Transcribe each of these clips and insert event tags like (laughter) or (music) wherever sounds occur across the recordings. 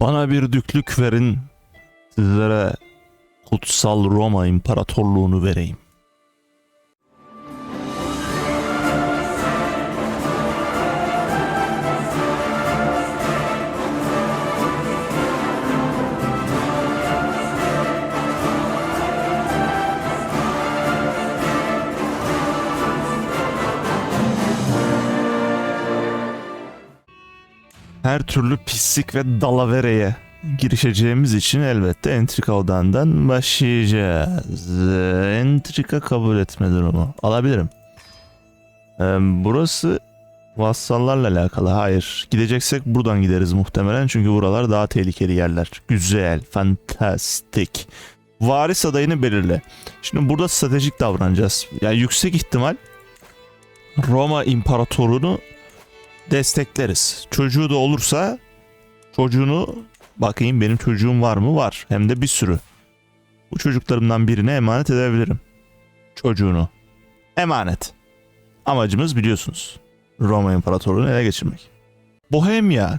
Bana bir düklük verin. Sizlere kutsal Roma İmparatorluğunu vereyim. Her türlü pislik ve dalavereye girişeceğimiz için elbette entrika odağından başlayacağız. Entrika kabul etme durumu. Alabilirim. Ee, burası vassallarla alakalı. Hayır. Gideceksek buradan gideriz muhtemelen. Çünkü buralar daha tehlikeli yerler. Güzel. Fantastik. Varis adayını belirle. Şimdi burada stratejik davranacağız. Yani yüksek ihtimal Roma İmparatorunu destekleriz. Çocuğu da olursa çocuğunu bakayım benim çocuğum var mı? Var. Hem de bir sürü. Bu çocuklarımdan birine emanet edebilirim. Çocuğunu. Emanet. Amacımız biliyorsunuz. Roma İmparatorluğu'nu ele geçirmek. Bohemya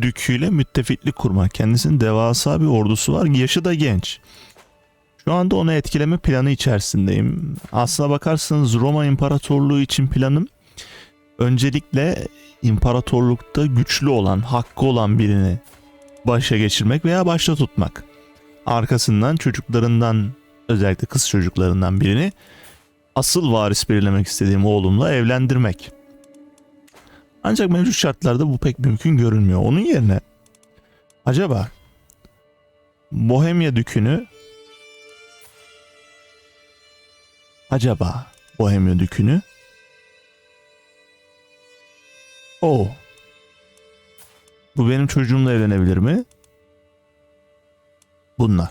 düküyle müttefiklik kurmak. Kendisinin devasa bir ordusu var. Yaşı da genç. Şu anda onu etkileme planı içerisindeyim. Aslına bakarsanız Roma İmparatorluğu için planım öncelikle imparatorlukta güçlü olan, hakkı olan birini başa geçirmek veya başta tutmak. Arkasından çocuklarından, özellikle kız çocuklarından birini asıl varis belirlemek istediğim oğlumla evlendirmek. Ancak mevcut şartlarda bu pek mümkün görünmüyor. Onun yerine acaba Bohemya dükünü acaba Bohemya dükünü o. Bu benim çocuğumla evlenebilir mi? Bununla.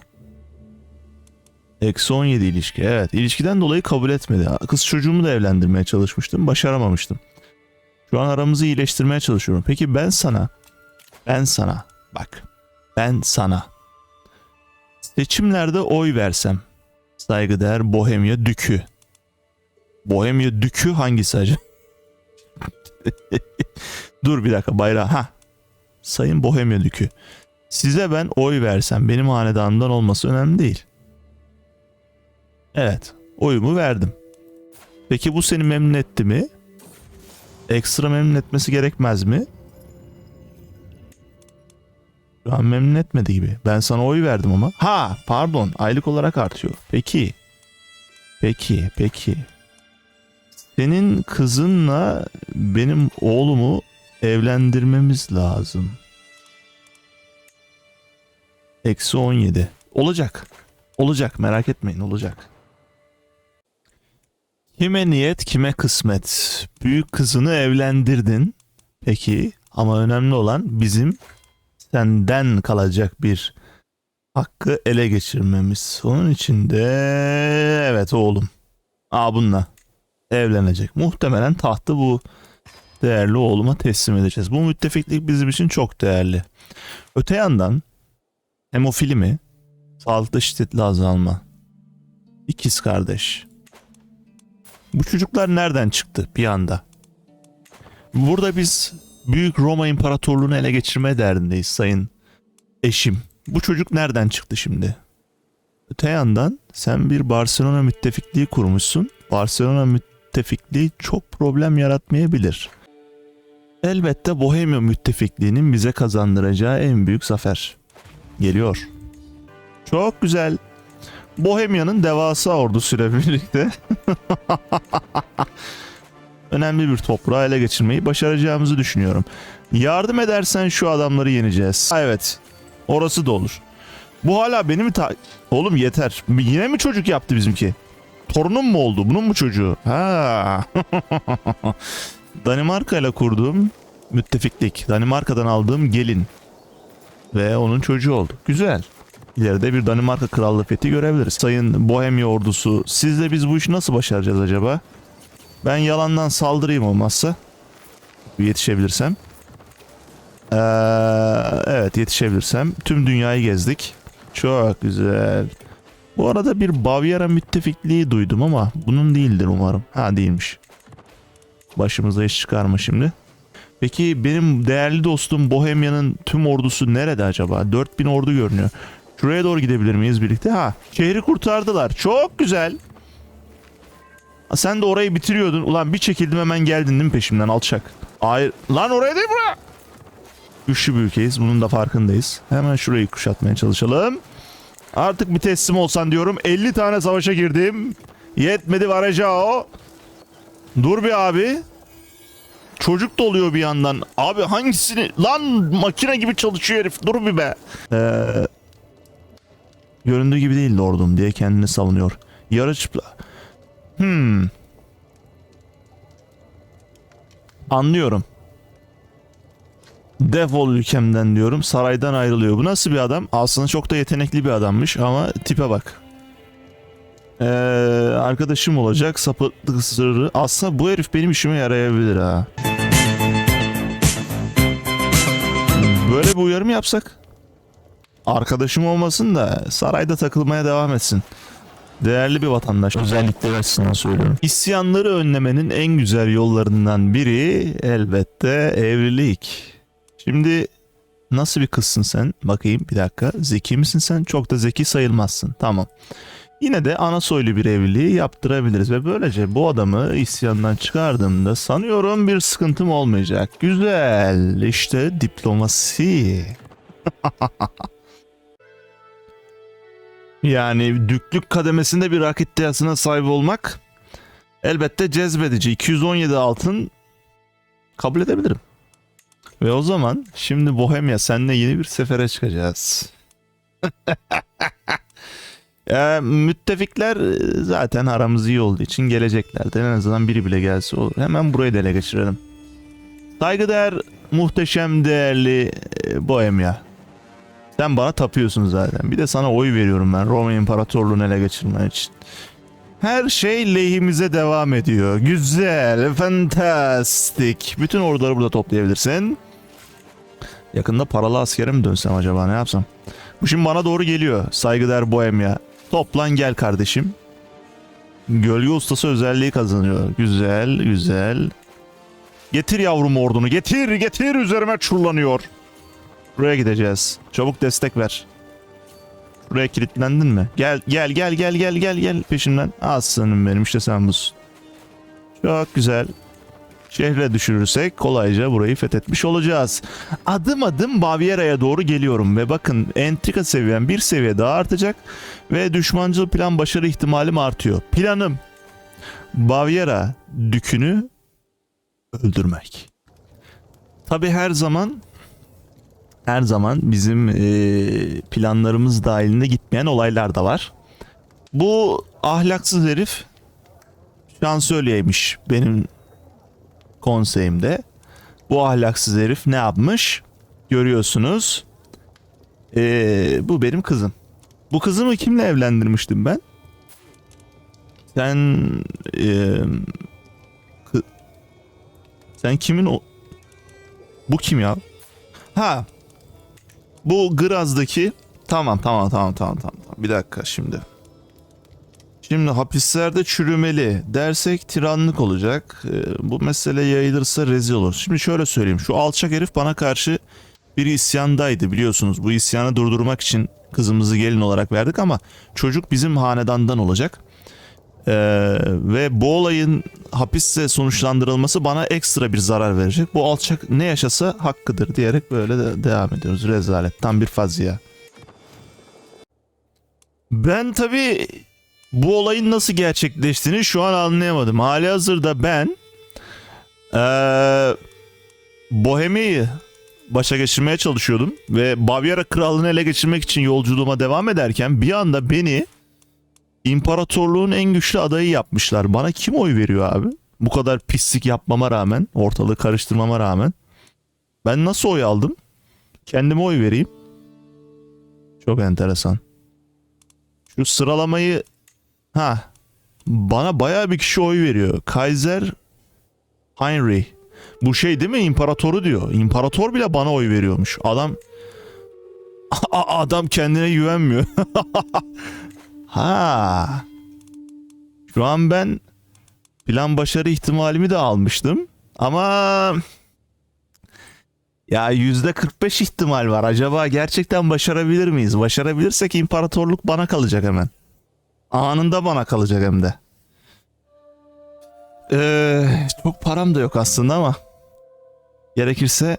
Eksi 17 ilişki. Evet. ilişkiden dolayı kabul etmedi. Kız çocuğumu da evlendirmeye çalışmıştım. Başaramamıştım. Şu an aramızı iyileştirmeye çalışıyorum. Peki ben sana ben sana bak ben sana seçimlerde oy versem saygıdeğer Bohemya Dükü Bohemya Dükü hangisi acaba? (laughs) Dur bir dakika bayrağı. Ha. Sayın Bohemya Dükü. Size ben oy versem benim hanedanımdan olması önemli değil. Evet. Oyumu verdim. Peki bu seni memnun etti mi? Ekstra memnun etmesi gerekmez mi? Şu an memnun etmedi gibi. Ben sana oy verdim ama. Ha pardon aylık olarak artıyor. Peki. Peki peki. Senin kızınla benim oğlumu evlendirmemiz lazım. Eksi 17. Olacak. Olacak merak etmeyin olacak. Kime niyet kime kısmet. Büyük kızını evlendirdin. Peki ama önemli olan bizim senden kalacak bir hakkı ele geçirmemiz. Onun için de evet oğlum. Aa bununla evlenecek. Muhtemelen tahtı bu değerli oğluma teslim edeceğiz. Bu müttefiklik bizim için çok değerli. Öte yandan hemofili mi? Sağlıkta şiddetli azalma. İkiz kardeş. Bu çocuklar nereden çıktı bir anda? Burada biz Büyük Roma İmparatorluğu'nu ele geçirme derdindeyiz sayın eşim. Bu çocuk nereden çıktı şimdi? Öte yandan sen bir Barcelona müttefikliği kurmuşsun. Barcelona müttefikliği çok problem yaratmayabilir. Elbette Bohemia müttefikliğinin bize kazandıracağı en büyük zafer. Geliyor. Çok güzel. Bohemia'nın devasa ordusuyla (laughs) birlikte önemli bir toprağı ele geçirmeyi başaracağımızı düşünüyorum. Yardım edersen şu adamları yeneceğiz. Evet. Orası da olur. Bu hala beni mi ta... Oğlum yeter. Yine mi çocuk yaptı bizimki? Torunum mu oldu? Bunun mu çocuğu? Ha. (laughs) Danimarka ile kurduğum müttefiklik. Danimarka'dan aldığım gelin. Ve onun çocuğu oldu. Güzel. İleride bir Danimarka krallığı fethi görebiliriz. Sayın Bohemya ordusu sizle biz bu işi nasıl başaracağız acaba? Ben yalandan saldırayım olmazsa. Yetişebilirsem. Ee, evet yetişebilirsem. Tüm dünyayı gezdik. Çok güzel. Bu arada bir Bavyera müttefikliği duydum ama bunun değildir umarım. Ha değilmiş. Başımıza iş çıkarma şimdi. Peki benim değerli dostum Bohemia'nın tüm ordusu nerede acaba? 4000 ordu görünüyor. Şuraya doğru gidebilir miyiz birlikte? Ha, şehri kurtardılar. Çok güzel. Sen de orayı bitiriyordun. Ulan bir çekildim hemen geldin değil mi peşimden alçak? Hayır. Lan oraya değil buraya. Güçlü bir ülkeyiz. Bunun da farkındayız. Hemen şurayı kuşatmaya çalışalım. Artık bir teslim olsan diyorum. 50 tane savaşa girdim. Yetmedi varacao. Dur bir abi. Çocuk da oluyor bir yandan. Abi hangisini? Lan makine gibi çalışıyor herif. Dur bir be. Ee, göründüğü gibi değil lordum diye kendini savunuyor. Yarı çıplak. Hmm. Anlıyorum. Defol ülkemden diyorum. Saraydan ayrılıyor. Bu nasıl bir adam? Aslında çok da yetenekli bir adammış ama tipe bak. Ee, arkadaşım olacak. Sapıklık sırrı. Aslında bu herif benim işime yarayabilir ha. Böyle bir uyarı mı yapsak? Arkadaşım olmasın da sarayda takılmaya devam etsin. Değerli bir vatandaş. Özellikle açısından söylüyorum. İsyanları önlemenin en güzel yollarından biri elbette evlilik. Şimdi nasıl bir kızsın sen? Bakayım bir dakika. Zeki misin sen? Çok da zeki sayılmazsın. Tamam. Yine de ana soylu bir evliliği yaptırabiliriz ve böylece bu adamı isyandan çıkardığımda sanıyorum bir sıkıntım olmayacak. Güzel. İşte diplomasi. (laughs) Yani düklük kademesinde bir rakit iddiasına sahip olmak elbette cezbedici. 217 altın kabul edebilirim. Ve o zaman şimdi Bohemia seninle yeni bir sefere çıkacağız. (laughs) Ee, müttefikler e, zaten aramız iyi olduğu için geleceklerdi. En azından biri bile gelse olur. Hemen burayı da ele geçirelim. Saygıdeğer, muhteşem, değerli e, Bohemia. Sen bana tapıyorsun zaten. Bir de sana oy veriyorum ben Roma İmparatorluğu'nu ele geçirmen için. Her şey lehimize devam ediyor. Güzel, fantastik. Bütün orduları burada toplayabilirsin. Yakında paralı askere mi dönsem acaba ne yapsam? Bu şimdi bana doğru geliyor. Saygıdeğer Bohemia. Toplan gel kardeşim. Gölge ustası özelliği kazanıyor. Güzel, güzel. Getir yavrum ordunu. Getir, getir üzerime çullanıyor. Buraya gideceğiz. Çabuk destek ver. Buraya kilitlendin mi? Gel, gel, gel, gel, gel, gel, gel peşimden. Aslanım benim işte sen busun. Çok güzel. Şehre düşürürsek kolayca burayı fethetmiş olacağız. Adım adım Baviera'ya doğru geliyorum ve bakın entrika seviyem bir seviye daha artacak ve düşmancıl plan başarı ihtimalim artıyor. Planım Baviera dükünü öldürmek. Tabi her zaman her zaman bizim eee, planlarımız dahilinde gitmeyen olaylar da var. Bu ahlaksız herif şansölyeymiş benim konseyimde. Bu ahlaksız herif ne yapmış? Görüyorsunuz. Ee, bu benim kızım. Bu kızımı kimle evlendirmiştim ben? Sen ee, kı- sen kimin o bu kim ya? Ha. Bu Graz'daki tamam tamam tamam tamam. tamam. Bir dakika şimdi. Şimdi hapislerde çürümeli dersek tiranlık olacak. Ee, bu mesele yayılırsa rezil olur. Şimdi şöyle söyleyeyim. Şu alçak herif bana karşı bir isyandaydı biliyorsunuz. Bu isyanı durdurmak için kızımızı gelin olarak verdik ama çocuk bizim hanedandan olacak. Ee, ve bu olayın hapiste sonuçlandırılması bana ekstra bir zarar verecek. Bu alçak ne yaşasa hakkıdır diyerek böyle de devam ediyoruz. Rezalet. Tam bir fazya. Ben tabii bu olayın nasıl gerçekleştiğini şu an anlayamadım. Hali hazırda ben eee Bohemia'yı başa geçirmeye çalışıyordum ve Bavyera krallığını ele geçirmek için yolculuğuma devam ederken bir anda beni imparatorluğun en güçlü adayı yapmışlar. Bana kim oy veriyor abi? Bu kadar pislik yapmama rağmen, ortalığı karıştırmama rağmen. Ben nasıl oy aldım? Kendime oy vereyim. Çok enteresan. Şu sıralamayı Ha. Bana bayağı bir kişi oy veriyor. Kaiser Heinrich. Bu şey değil mi? İmparatoru diyor. İmparator bile bana oy veriyormuş. Adam (laughs) adam kendine güvenmiyor. (laughs) ha. Şu an ben plan başarı ihtimalimi de almıştım. Ama Ya yüzde 45 ihtimal var. Acaba gerçekten başarabilir miyiz? Başarabilirsek imparatorluk bana kalacak hemen. Anında bana kalacak hem de. Ee, çok param da yok aslında ama gerekirse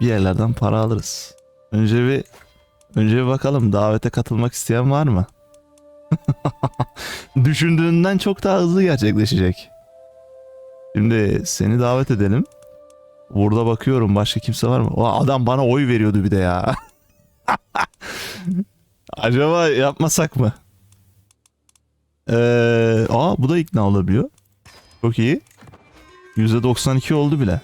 bir yerlerden para alırız. Önce bir önce bir bakalım davete katılmak isteyen var mı? (laughs) Düşündüğünden çok daha hızlı gerçekleşecek. Şimdi seni davet edelim. Burada bakıyorum başka kimse var mı? O adam bana oy veriyordu bir de ya. (laughs) Acaba yapmasak mı? Ee, aa bu da ikna olabiliyor. Çok iyi. %92 oldu bile.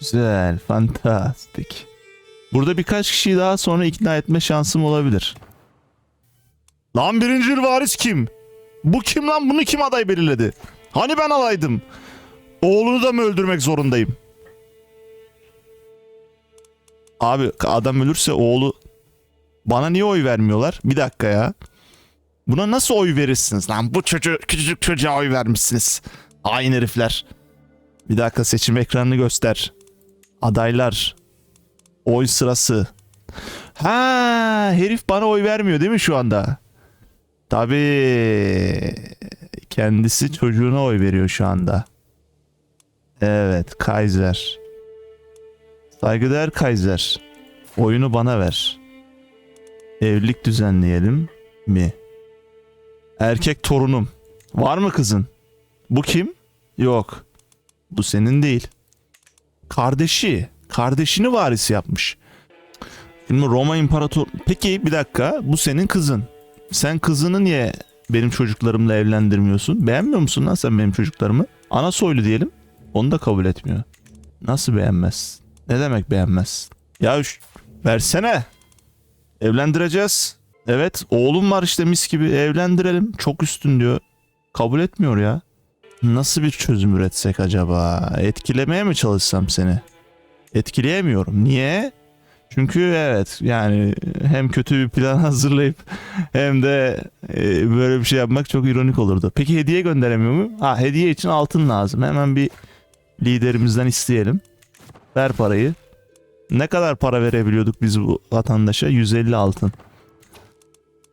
Güzel, fantastik. Burada birkaç kişiyi daha sonra ikna etme şansım olabilir. Lan birinci varis kim? Bu kim lan? Bunu kim aday belirledi? Hani ben alaydım? Oğlunu da mı öldürmek zorundayım? Abi adam ölürse oğlu bana niye oy vermiyorlar? Bir dakika ya. Buna nasıl oy verirsiniz lan? Bu çocuğu küçücük çocuğa oy vermişsiniz. Hain herifler. Bir dakika seçim ekranını göster. Adaylar. Oy sırası. Ha, herif bana oy vermiyor değil mi şu anda? Tabii. Kendisi çocuğuna oy veriyor şu anda. Evet, Kaiser. Saygıdeğer Kaiser. Oyunu bana ver. Evlilik düzenleyelim mi? Erkek torunum. Var mı kızın? Bu kim? Yok. Bu senin değil. Kardeşi. Kardeşini varis yapmış. Şimdi Roma İmparator... Peki bir dakika. Bu senin kızın. Sen kızını niye benim çocuklarımla evlendirmiyorsun? Beğenmiyor musun lan sen benim çocuklarımı? Ana soylu diyelim. Onu da kabul etmiyor. Nasıl beğenmez? Ne demek beğenmez? Ya versene. Evlendireceğiz. Evet oğlum var işte mis gibi evlendirelim. Çok üstün diyor. Kabul etmiyor ya. Nasıl bir çözüm üretsek acaba? Etkilemeye mi çalışsam seni? Etkileyemiyorum. Niye? Çünkü evet yani hem kötü bir plan (laughs) hazırlayıp hem de e, böyle bir şey yapmak çok ironik olurdu. Peki hediye gönderemiyor muyum? Ha hediye için altın lazım. Hemen bir liderimizden isteyelim. Ver parayı. Ne kadar para verebiliyorduk biz bu vatandaşa? 150 altın.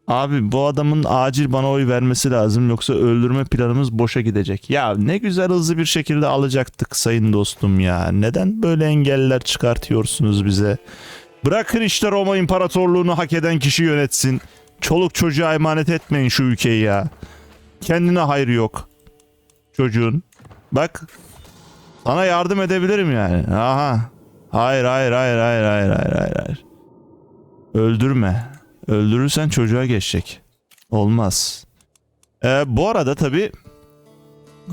Abi bu adamın acil bana oy vermesi lazım yoksa öldürme planımız boşa gidecek. Ya ne güzel hızlı bir şekilde alacaktık sayın dostum ya. Neden böyle engeller çıkartıyorsunuz bize? Bırakın işte Roma İmparatorluğunu hak eden kişi yönetsin. Çoluk çocuğa emanet etmeyin şu ülkeyi ya. Kendine hayır yok. Çocuğun. Bak. Sana yardım edebilirim yani. Aha. Hayır hayır hayır hayır hayır hayır hayır. Öldürme. Öldürürsen çocuğa geçecek. Olmaz. Ee, bu arada tabi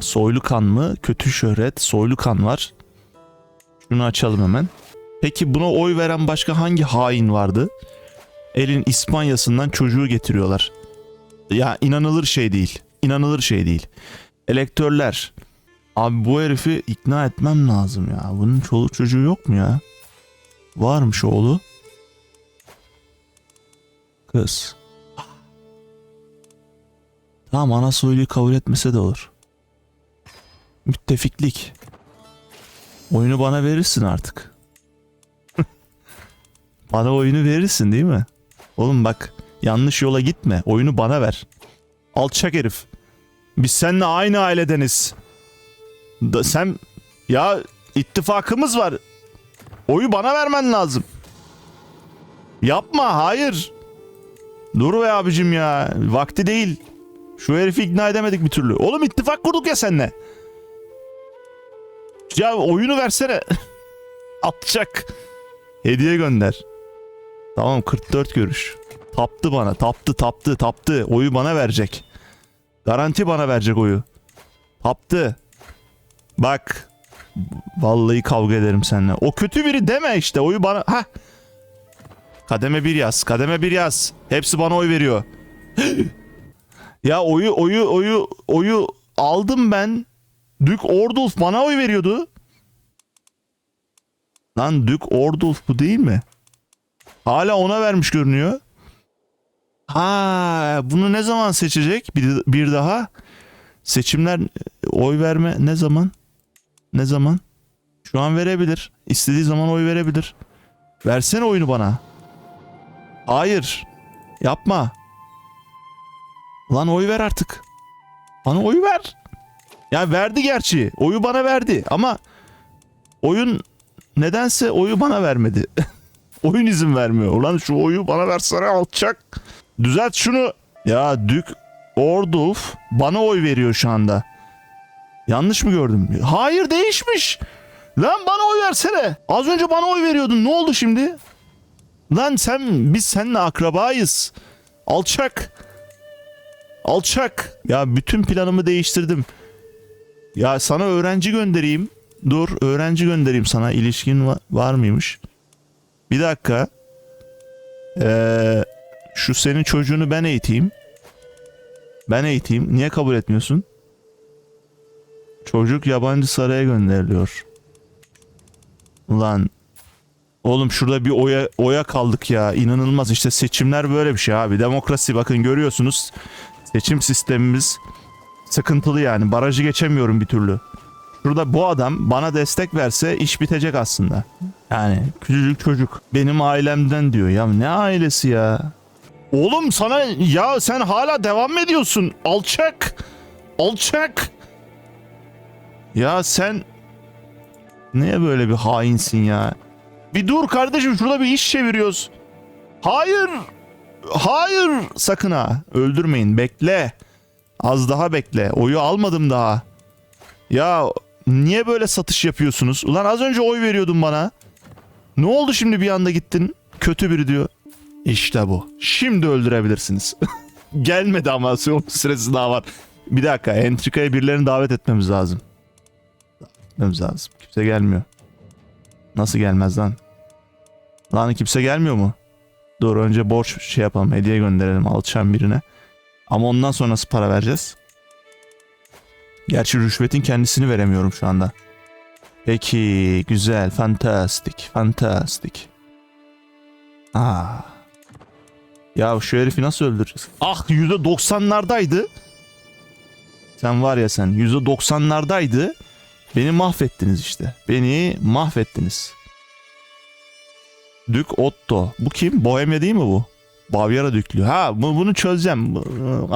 soylu kan mı? Kötü şöhret. Soylu kan var. Şunu açalım hemen. Peki buna oy veren başka hangi hain vardı? Elin İspanya'sından çocuğu getiriyorlar. Ya inanılır şey değil. İnanılır şey değil. Elektörler. Abi bu herifi ikna etmem lazım ya. Bunun çoluk çocuğu yok mu ya? Varmış oğlu. Kız. Tamam ana soyluyu kabul etmese de olur. Müttefiklik. Oyunu bana verirsin artık. (laughs) bana oyunu verirsin değil mi? Oğlum bak yanlış yola gitme. Oyunu bana ver. Alçak herif. Biz seninle aynı ailedeniz. Da, sen ya ittifakımız var. Oyu bana vermen lazım. Yapma hayır. Dur be abicim ya. Vakti değil. Şu herifi ikna edemedik bir türlü. Oğlum ittifak kurduk ya seninle. Ya oyunu versene. (laughs) Atacak. Hediye gönder. Tamam 44 görüş. Taptı bana. Taptı taptı taptı. Oyu bana verecek. Garanti bana verecek oyu. Taptı. Bak. Vallahi kavga ederim seninle. O kötü biri deme işte. Oyu bana... Hah. Kademe bir yaz. Kademe bir yaz. Hepsi bana oy veriyor. (gasps) ya oyu oyu oyu oyu aldım ben. Dük Ordulf bana oy veriyordu. Lan Dük Ordulf bu değil mi? Hala ona vermiş görünüyor. Ha, bunu ne zaman seçecek? Bir, bir daha. Seçimler oy verme ne zaman? Ne zaman? Şu an verebilir. İstediği zaman oy verebilir. Versene oyunu bana. Hayır. Yapma. Lan oy ver artık. Bana oy ver. Ya verdi gerçi. Oyu bana verdi ama oyun nedense oyu bana vermedi. (laughs) oyun izin vermiyor. Ulan şu oyu bana versene alçak. Düzelt şunu. Ya Dük Orduf bana oy veriyor şu anda. Yanlış mı gördüm? Hayır değişmiş. Lan bana oy versene. Az önce bana oy veriyordun. Ne oldu şimdi? Lan sen biz seninle akrabayız. Alçak. Alçak. Ya bütün planımı değiştirdim. Ya sana öğrenci göndereyim. Dur öğrenci göndereyim sana. İlişkin va- var mıymış? Bir dakika. Ee, şu senin çocuğunu ben eğiteyim. Ben eğiteyim. Niye kabul etmiyorsun? Çocuk yabancı saraya gönderiliyor. Ulan Oğlum şurada bir oya, oya kaldık ya. İnanılmaz işte seçimler böyle bir şey abi. Demokrasi bakın görüyorsunuz. Seçim sistemimiz sıkıntılı yani. Barajı geçemiyorum bir türlü. Şurada bu adam bana destek verse iş bitecek aslında. Yani küçücük çocuk benim ailemden diyor. Ya ne ailesi ya? Oğlum sana ya sen hala devam ediyorsun? Alçak. Alçak. Ya sen niye böyle bir hainsin ya? Bir dur kardeşim şurada bir iş çeviriyoruz. Hayır. Hayır sakın ha. Öldürmeyin bekle. Az daha bekle. Oyu almadım daha. Ya niye böyle satış yapıyorsunuz? Ulan az önce oy veriyordun bana. Ne oldu şimdi bir anda gittin? Kötü biri diyor. İşte bu. Şimdi öldürebilirsiniz. (laughs) Gelmedi ama süresi daha var. Bir dakika entrikaya birilerini davet etmemiz lazım. Etmemiz lazım. Kimse gelmiyor. Nasıl gelmez lan? Lan kimse gelmiyor mu? Dur önce borç şey yapalım. Hediye gönderelim alçan birine. Ama ondan sonra nasıl para vereceğiz? Gerçi rüşvetin kendisini veremiyorum şu anda. Peki güzel. Fantastik. Fantastik. Aa. Ya şu herifi nasıl öldüreceğiz? Ah %90'lardaydı. Sen var ya sen %90'lardaydı. Beni mahvettiniz işte. Beni mahvettiniz. Dük Otto. Bu kim? Bohemia değil mi bu? Bavyera düklü. Ha bu- bunu çözeceğim. Bu-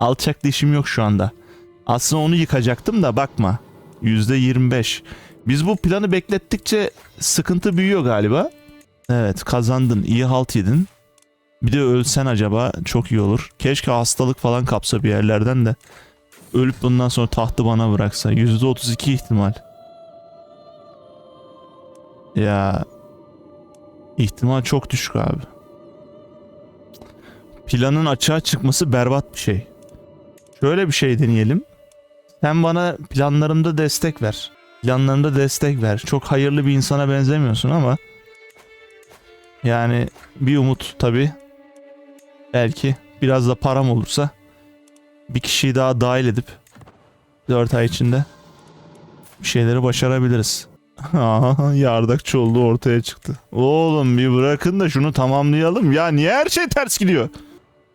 Alçak, dişim yok şu anda. Aslında onu yıkacaktım da bakma. %25. Biz bu planı beklettikçe sıkıntı büyüyor galiba. Evet kazandın. iyi halt yedin. Bir de ölsen acaba çok iyi olur. Keşke hastalık falan kapsa bir yerlerden de. Ölüp bundan sonra tahtı bana bıraksa. %32 ihtimal. Ya ihtimal çok düşük abi. Planın açığa çıkması berbat bir şey. Şöyle bir şey deneyelim. Sen bana planlarımda destek ver. Planlarımda destek ver. Çok hayırlı bir insana benzemiyorsun ama yani bir umut tabii. Belki biraz da param olursa bir kişiyi daha dahil edip 4 ay içinde bir şeyleri başarabiliriz. (laughs) Aha, yardakçı oldu ortaya çıktı. Oğlum bir bırakın da şunu tamamlayalım. Ya niye her şey ters gidiyor?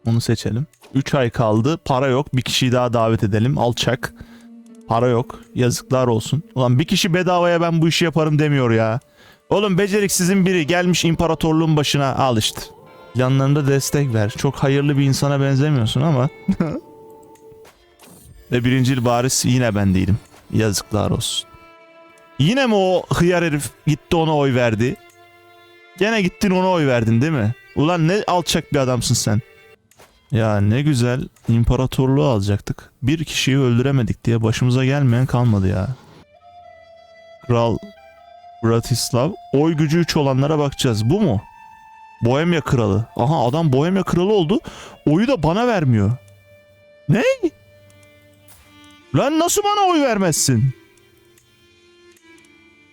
Onu seçelim. 3 ay kaldı. Para yok. Bir kişiyi daha davet edelim. Alçak. Para yok. Yazıklar olsun. Ulan bir kişi bedavaya ben bu işi yaparım demiyor ya. Oğlum beceriksizin biri gelmiş imparatorluğun başına. Al işte. Planlarında destek ver. Çok hayırlı bir insana benzemiyorsun ama. (laughs) Ve birincil baris yine ben değilim. Yazıklar olsun. Yine mi o hıyar herif gitti ona oy verdi? Gene gittin ona oy verdin değil mi? Ulan ne alçak bir adamsın sen. Ya ne güzel imparatorluğu alacaktık. Bir kişiyi öldüremedik diye başımıza gelmeyen kalmadı ya. Kral Bratislav. Oy gücü 3 olanlara bakacağız. Bu mu? Bohemya kralı. Aha adam Bohemya kralı oldu. Oyu da bana vermiyor. Ne? Lan nasıl bana oy vermezsin?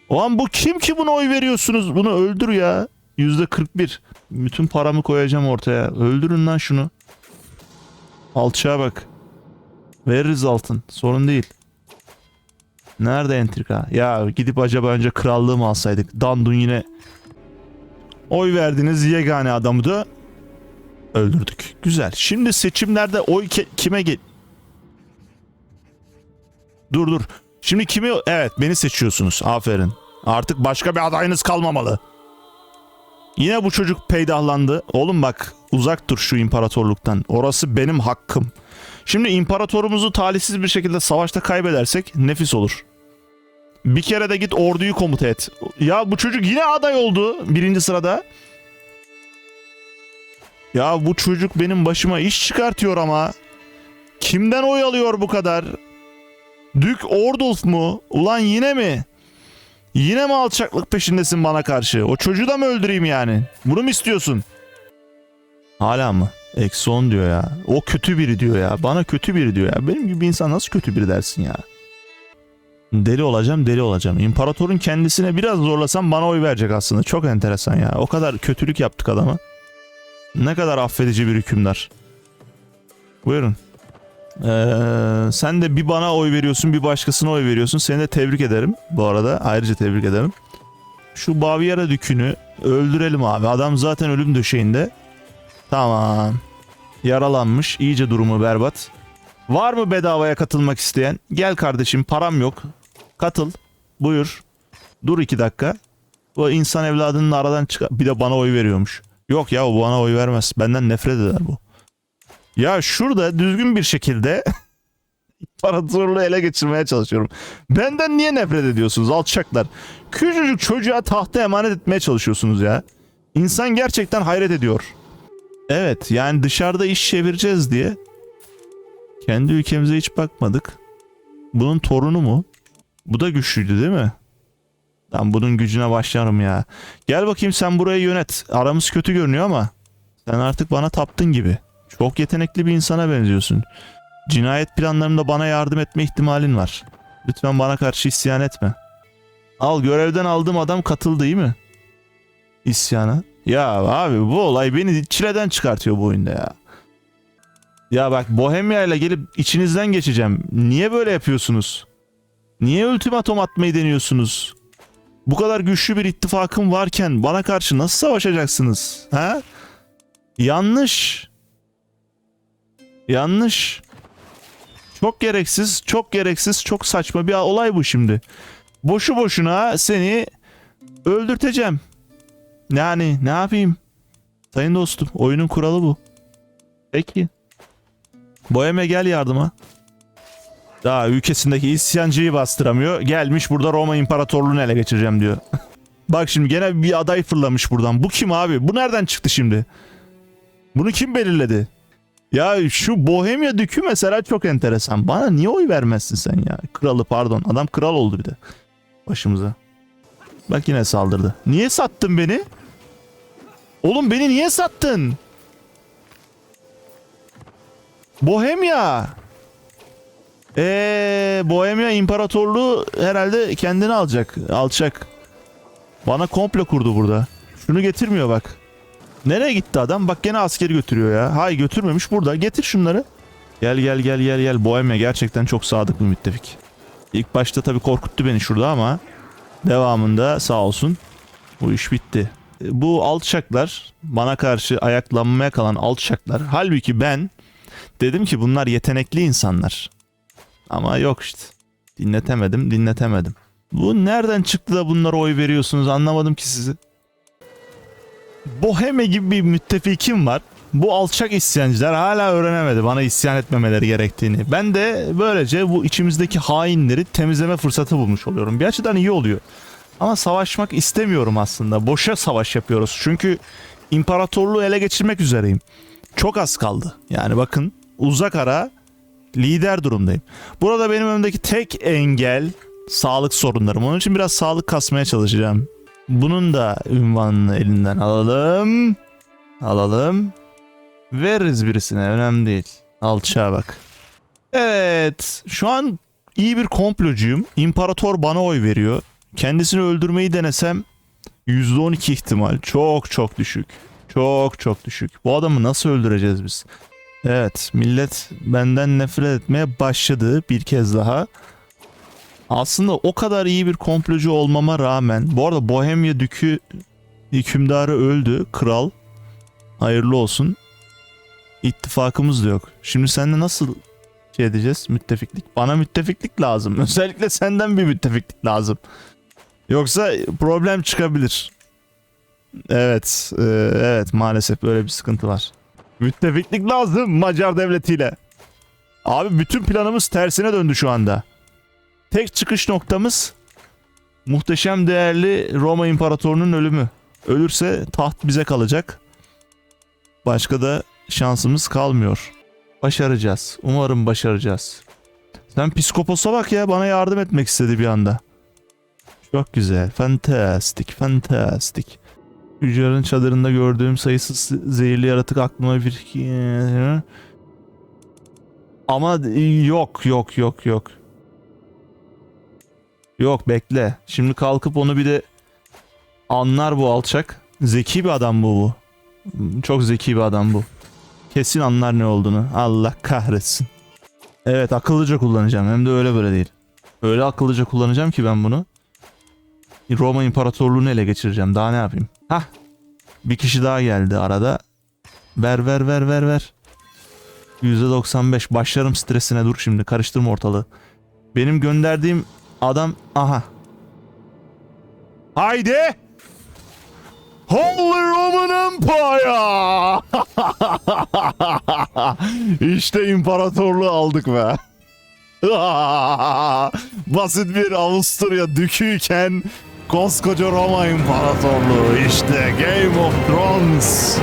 Ulan bu kim ki buna oy veriyorsunuz? Bunu öldür ya. Yüzde 41. Bütün paramı koyacağım ortaya. Öldürün lan şunu. Alçağa bak. Veririz altın. Sorun değil. Nerede entrika? Ya gidip acaba önce krallığı mı alsaydık? Dandun yine oy verdiniz yegane adamı da öldürdük. Güzel. Şimdi seçimlerde oy kime gel... Dur dur. Şimdi kimi... Evet beni seçiyorsunuz. Aferin. Artık başka bir adayınız kalmamalı. Yine bu çocuk peydahlandı. Oğlum bak uzak dur şu imparatorluktan. Orası benim hakkım. Şimdi imparatorumuzu talihsiz bir şekilde savaşta kaybedersek nefis olur. Bir kere de git orduyu komuta et. Ya bu çocuk yine aday oldu birinci sırada. Ya bu çocuk benim başıma iş çıkartıyor ama. Kimden oy alıyor bu kadar? Dük Ordulf mu? Ulan yine mi? Yine mi alçaklık peşindesin bana karşı? O çocuğu da mı öldüreyim yani? Bunu mu istiyorsun? Hala mı? Eksi 10 diyor ya. O kötü biri diyor ya. Bana kötü biri diyor ya. Benim gibi bir insan nasıl kötü biri dersin ya? Deli olacağım deli olacağım. İmparatorun kendisine biraz zorlasam bana oy verecek aslında. Çok enteresan ya. O kadar kötülük yaptık adama. Ne kadar affedici bir hükümdar. Buyurun. Ee, sen de bir bana oy veriyorsun bir başkasına oy veriyorsun. Seni de tebrik ederim bu arada. Ayrıca tebrik ederim. Şu Baviera dükünü öldürelim abi. Adam zaten ölüm döşeğinde. Tamam. Yaralanmış. iyice durumu berbat. Var mı bedavaya katılmak isteyen? Gel kardeşim param yok. Katıl. Buyur. Dur iki dakika. Bu insan evladının aradan çıkar. Bir de bana oy veriyormuş. Yok ya o bana oy vermez. Benden nefret eder bu. Ya şurada düzgün bir şekilde (laughs) imparatorluğu ele geçirmeye çalışıyorum. Benden niye nefret ediyorsunuz alçaklar? Küçücük çocuğa tahta emanet etmeye çalışıyorsunuz ya. İnsan gerçekten hayret ediyor. Evet yani dışarıda iş çevireceğiz diye kendi ülkemize hiç bakmadık. Bunun torunu mu? Bu da güçlüydü değil mi? Ben bunun gücüne başlarım ya. Gel bakayım sen burayı yönet. Aramız kötü görünüyor ama sen artık bana taptın gibi. Çok yetenekli bir insana benziyorsun. Cinayet planlarımda bana yardım etme ihtimalin var. Lütfen bana karşı isyan etme. Al görevden aldığım adam katıldı değil mi? İsyana. Ya abi bu olay beni çileden çıkartıyor bu oyunda ya. Ya bak Bohemia ile gelip içinizden geçeceğim. Niye böyle yapıyorsunuz? Niye ultimatom atmayı deniyorsunuz? Bu kadar güçlü bir ittifakım varken bana karşı nasıl savaşacaksınız? Ha? Yanlış. Yanlış. Çok gereksiz, çok gereksiz, çok saçma bir olay bu şimdi. Boşu boşuna seni öldürteceğim. Yani ne yapayım? Sayın dostum, oyunun kuralı bu. Peki. Bohem'e gel yardıma. Daha ülkesindeki isyancıyı bastıramıyor. Gelmiş burada Roma İmparatorluğu'nu ele geçireceğim diyor. (laughs) Bak şimdi gene bir aday fırlamış buradan. Bu kim abi? Bu nereden çıktı şimdi? Bunu kim belirledi? Ya şu Bohemia Dükü mesela çok enteresan. Bana niye oy vermezsin sen ya? Kralı pardon. Adam kral oldu bir de. Başımıza. Bak yine saldırdı. Niye sattın beni? Oğlum beni niye sattın? Bohemia. Eee Bohemia İmparatorluğu herhalde kendini alacak. Alacak. Bana komplo kurdu burada. Şunu getirmiyor bak. Nereye gitti adam? Bak gene askeri götürüyor ya. Hay götürmemiş burada. Getir şunları. Gel gel gel gel gel. Bohemia gerçekten çok sadık bir müttefik. İlk başta tabii korkuttu beni şurada ama devamında sağ olsun bu iş bitti. Bu alçaklar bana karşı ayaklanmaya kalan alçaklar. Halbuki ben dedim ki bunlar yetenekli insanlar. Ama yok işte. Dinletemedim, dinletemedim. Bu nereden çıktı da bunlara oy veriyorsunuz anlamadım ki sizi. Boheme gibi bir müttefikim var. Bu alçak isyancılar hala öğrenemedi bana isyan etmemeleri gerektiğini. Ben de böylece bu içimizdeki hainleri temizleme fırsatı bulmuş oluyorum. Bir açıdan iyi oluyor. Ama savaşmak istemiyorum aslında. Boşa savaş yapıyoruz. Çünkü imparatorluğu ele geçirmek üzereyim. Çok az kaldı. Yani bakın uzak ara lider durumdayım. Burada benim önümdeki tek engel sağlık sorunlarım. Onun için biraz sağlık kasmaya çalışacağım. Bunun da ünvanını elinden alalım. Alalım. Veririz birisine önemli değil. Alçağa bak. Evet şu an iyi bir komplocuyum. İmparator bana oy veriyor. Kendisini öldürmeyi denesem %12 ihtimal. Çok çok düşük. Çok çok düşük. Bu adamı nasıl öldüreceğiz biz? Evet millet benden nefret etmeye başladı bir kez daha. Aslında o kadar iyi bir komplocu olmama rağmen bu arada Bohemia Dükü hükümdarı öldü. Kral. Hayırlı olsun. İttifakımız da yok. Şimdi seninle nasıl şey edeceğiz. Müttefiklik. Bana müttefiklik lazım. (laughs) Özellikle senden bir müttefiklik lazım. Yoksa problem çıkabilir. Evet. e, evet maalesef böyle bir sıkıntı var. Müttefiklik lazım Macar devletiyle. Abi bütün planımız tersine döndü şu anda. Tek çıkış noktamız muhteşem değerli Roma İmparatorunun ölümü. Ölürse taht bize kalacak. Başka da şansımız kalmıyor. Başaracağız. Umarım başaracağız. Sen psikoposa bak ya bana yardım etmek istedi bir anda. Çok güzel. Fantastik. Fantastik. Tüccarın çadırında gördüğüm sayısız zehirli yaratık aklıma bir... Ama yok yok yok yok. Yok bekle. Şimdi kalkıp onu bir de anlar bu alçak. Zeki bir adam bu bu. Çok zeki bir adam bu. Kesin anlar ne olduğunu. Allah kahretsin. Evet akıllıca kullanacağım. Hem de öyle böyle değil. Öyle akıllıca kullanacağım ki ben bunu. Roma İmparatorluğu'nu ele geçireceğim. Daha ne yapayım? Hah. Bir kişi daha geldi arada. Ver ver ver ver ver. %95 başlarım stresine dur şimdi karıştırma ortalığı. Benim gönderdiğim adam aha. Haydi. Holy Roman Empire! (laughs) işte imparatorluğu aldık be. (laughs) Basit bir Avusturya düküyken koskoca Roma İmparatorluğu işte Game of Thrones.